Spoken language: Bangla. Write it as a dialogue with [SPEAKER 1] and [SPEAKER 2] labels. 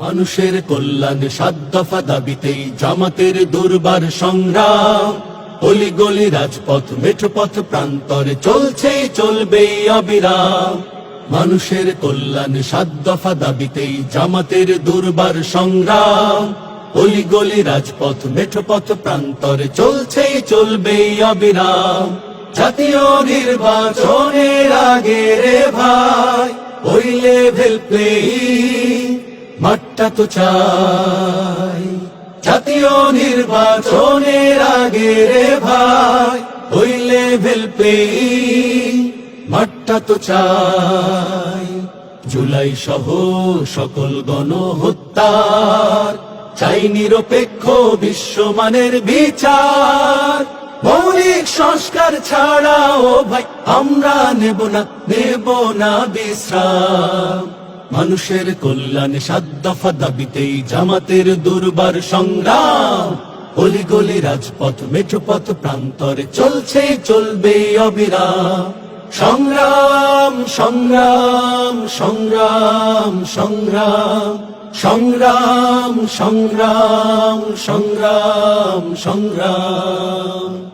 [SPEAKER 1] মানুষের কল্যাণ সাদ্দফা দাবিতেই জামাতের দুর্বার সংগ্রাম। অলি গলি রাজপথ, মেঠোপথ প্রান্তরে চলছে চলবে অবিরাম। মানুষের কল্যাণ সাদ্দফা দাবিতেই জামাতের দুর্বার সংগ্রাম। অলি গলি রাজপথ, মেঠোপথ প্রান্তরে চলছে চলবে অবিরাম। জাতীয় নির্বাচনের আগে রে ভাই, ওই লেভেল প্লেয়িং। মাঠটা তো চাই। জাতীয় নির্বাচনের আগে রে ভাই ওই লেভেল মাঠটা তো চাই। জুলাই সহ সকল গণহত্যার, চাই নিরপেক্ষ বিশ্বমানের বিচার। মৌলিক সংস্কার ছাড়াও ভাই, আমরা নেব না নেব না বিশ্রাম। মানুষের কল্যাণ সাদ্দফা দাবিতেই জামাতের দুর্বার সংগ্রাম। অলি গলি রাজপথ, মেঠোপথ প্রান্তরে চলছে, চলবে অবিরাম। সংগ্রাম সংগ্রাম সংগ্রাম সংগ্রাম। সংগ্রাম সংগ্রাম সংগ্রাম সংগ্রাম।